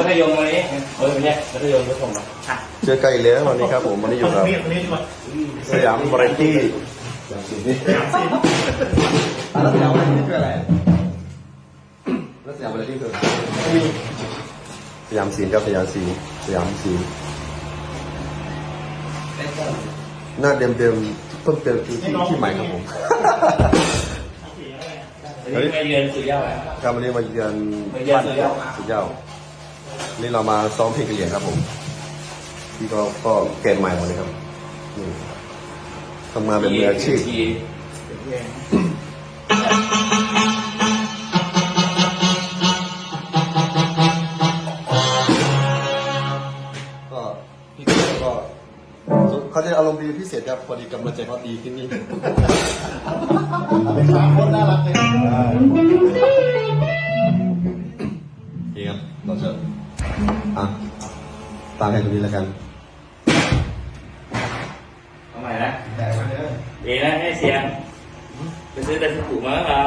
มัธยมวันนี้เออเนี่ยมัธยมก็ส่งมาเจอไก่แล้ววันนี้ครับผมวันนี้อยู่กับนี่คนนี้ดีกว่าสยามบริตี้สามสิบแล้วสยามบริตี้คืออะไรแล้วสยามบริตี้คือสยามสีครับสยามสีสยามสีหน้าเดิมเดิมๆเพิ่มเติมคือที่ที่ใหม่ครับผมวันนี้มาเยือนสุริยะไหมครับวันนี้มาเยือนมาเยือนสุดยอดสุดยอด นี่เรามาซ้อมเพลงกะเหรี่ยงครับผม ที่ก็ก็เกณฑ์ใหม่หมดเลยครับนี่ทำงานเป็นมืออาชีพ ก็พี่เกดก็เขาจะอารมณ์ดีพิเศษครับพอดีกำลังใจเขาดีขึ้นนี่ เป็นสามคนน่ารักเลย ตามให้ตรงนี้แล้วกันเอาใหม่นะแต่มาเด้อดีนะให้เสียงไปซื้อแต่สุกุมาแล้วเรา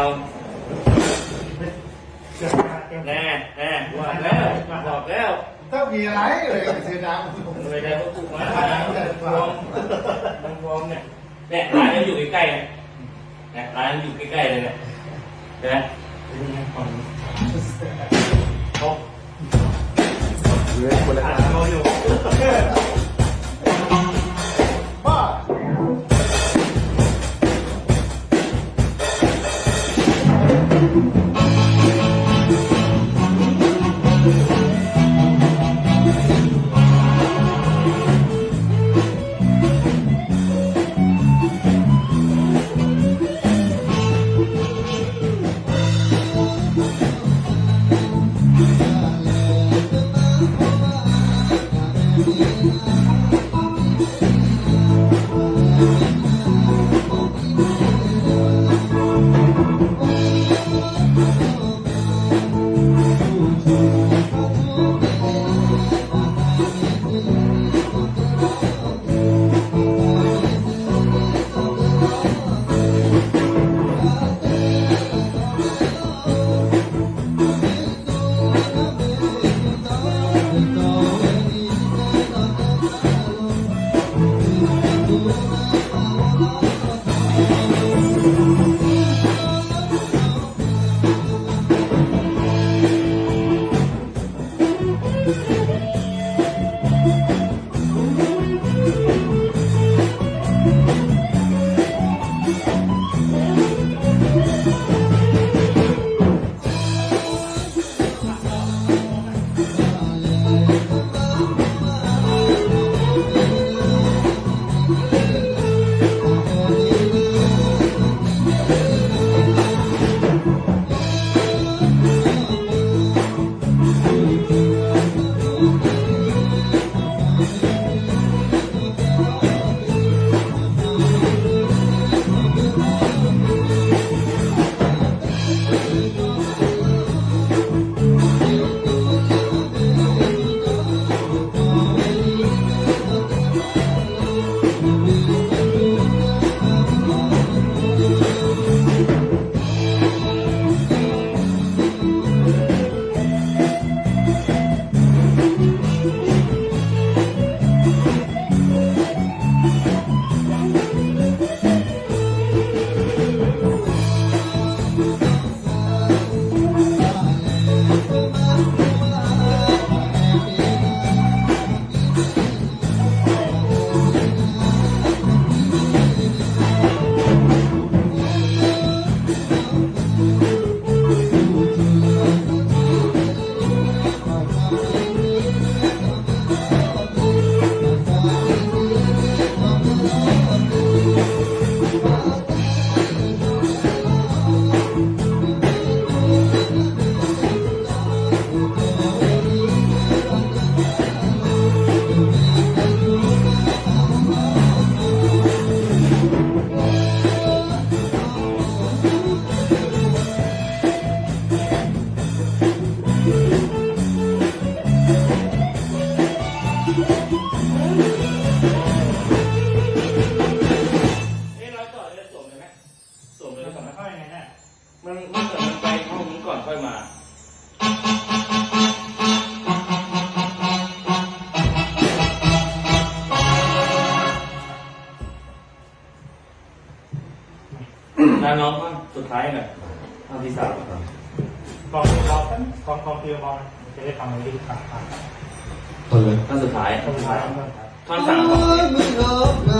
แน่แน่บอกแล้วบอกแล้วถ้ามีอะไรเลยเสียดายผมไปได้สุกุมามันฟองมันฟองเนี่ยเนี่ยร้านนี้อยู่ใกล้ๆเนี่ยนะร้านอยู่ใกล้ๆเลยเนี่ยเห็นไหม เรื่องคนละเรา น้าน้องก็สุดท้ายหน่อยท่อนที่สามกองกองกองกองเพียวกองจะได้ฟังในที่ต่างตอนเลยท่อนสุดท้ายๆตรงท้ายตรงท้ายท่อนสามของ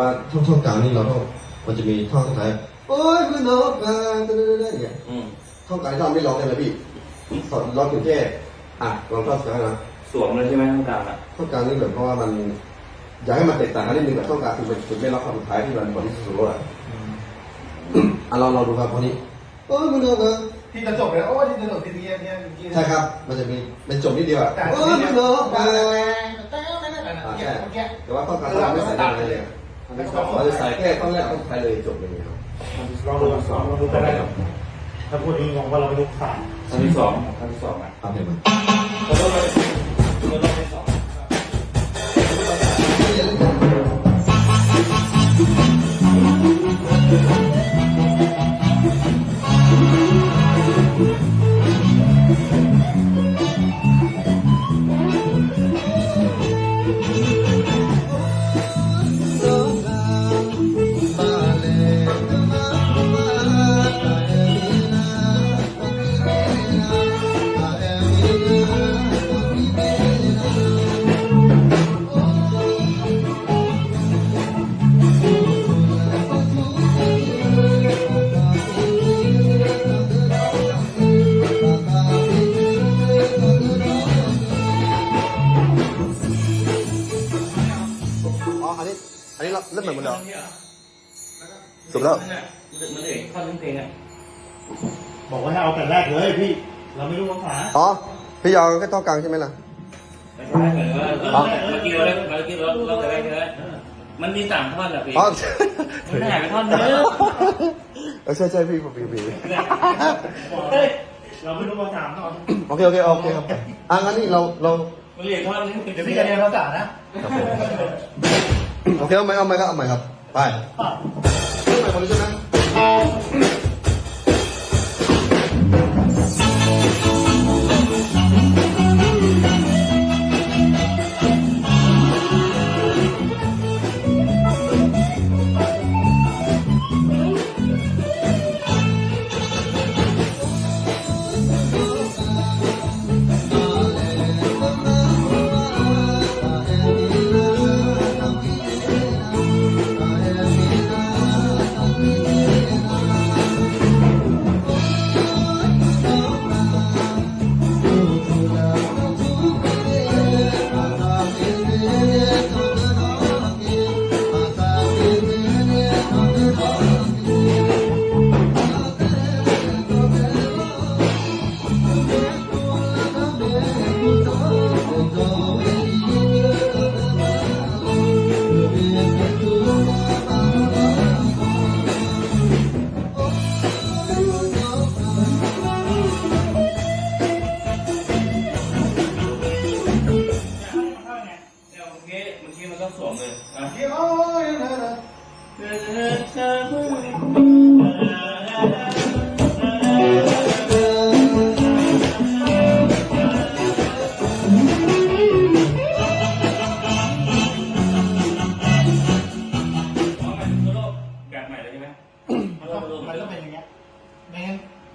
ว่าท่อนท่อนกลางนี่เราต้องมันจะมีท่อนสุดท้ายโอ้ยมือนกมาเนี่ยอืมท่อนกลางที่เราไม่ร้องได้เลยพี่สอนร้องถึงแค่อะลองท่อนสุดท้ายนะสวมเลยใช่ไหมตรงกลางอะท่อนกลางนี่เหมือนเพราะว่ามันอยากให้มันแตกต่างกันนิดนึงกับท่อนกลางคือเป็นจุดไม่รับความสุดท้ายที่มันบอดี้สุดโลดอะอะเราเราดูครับคนนี้โอ้ยมือนกมาที่จะจบเลยโอ้ที่จะจบที่นี้เนี่ยเมื่อกี้ใช่ครับมันจะมีเป็นจบนิดเดียวอะแต่โอ้ที่ยเนี่มืยอนกมาแต่แต่แต่แต่แต่อะแกใช่แกแต่ว่าท่อนกลางเราไม่ใส่อะไรเลย อะเราจะใส่แค่ท่อนแรกท่อนสุดท้ายเลยจบเลยครับลองดูลองดูกันได้ถ้าพูดนี้งงว่าเราไม่รู้สายท่อนที่สองท่อนที่สองอะตามเพลงมันเขาต้องไปเอันนี้เราเล่นเหมือนกันเหรอจบแล้วมันเอกท่อนนึงเพลงอะบอกว่าให้เอาแต่แรกเลยพี่ เราไม่รู้ภาษาอ๋อ พี่ยาวแค่ท่อนกลางใช่ไหมล่ะไม่ใช่เหมือนว่าเราเมื่อกี้เราเล่นเมื่อกี้เราเราจะได้ใช่ไหมมันมีสามท่อนอะพี่อ๋อมันหายไปท่อนนึงเออใช่ใช่พี่ผมพี่พี่เฮ้ยเราไม่รู้ภาษาตอนโอเคโอเคโอเคครับอะงั้นนี่เราเรามันเหลือท่อนนึงเดี๋ยวพี่จะเรียนภาษานะครับผม โอเคเอาไหมเอาไหมครับเอาไหมครับ ไปเรื่องใหม่หมดเลยใช่ไหม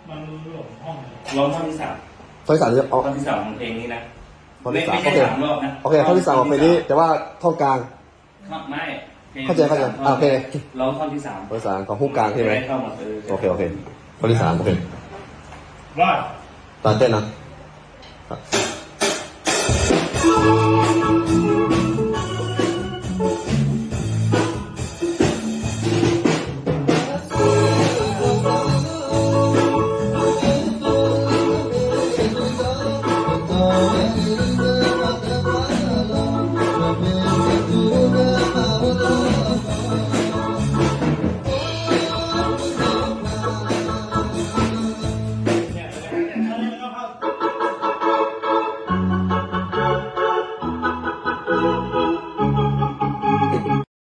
มันหลงห้องร้องท่อนที่สามไฟสารจะเอาท่อนที่สามของเพลงนี้นะท่อนไม่ที่สามไม่โอใช่เคสามรอบนะโอเคท่อนที่สามออกไปนี้แต่ว่าท่อนกลาง ครับไม่พลงเข้าใจเข้าใจสมท่นอ่าโอเค ร้องท่อนที่สามท่อนที่สามของฮุกกลางใช่ไหมเข้ามาเออโอเคโอเคท่อนที่สามโอเครอดตาเต้นนะครับ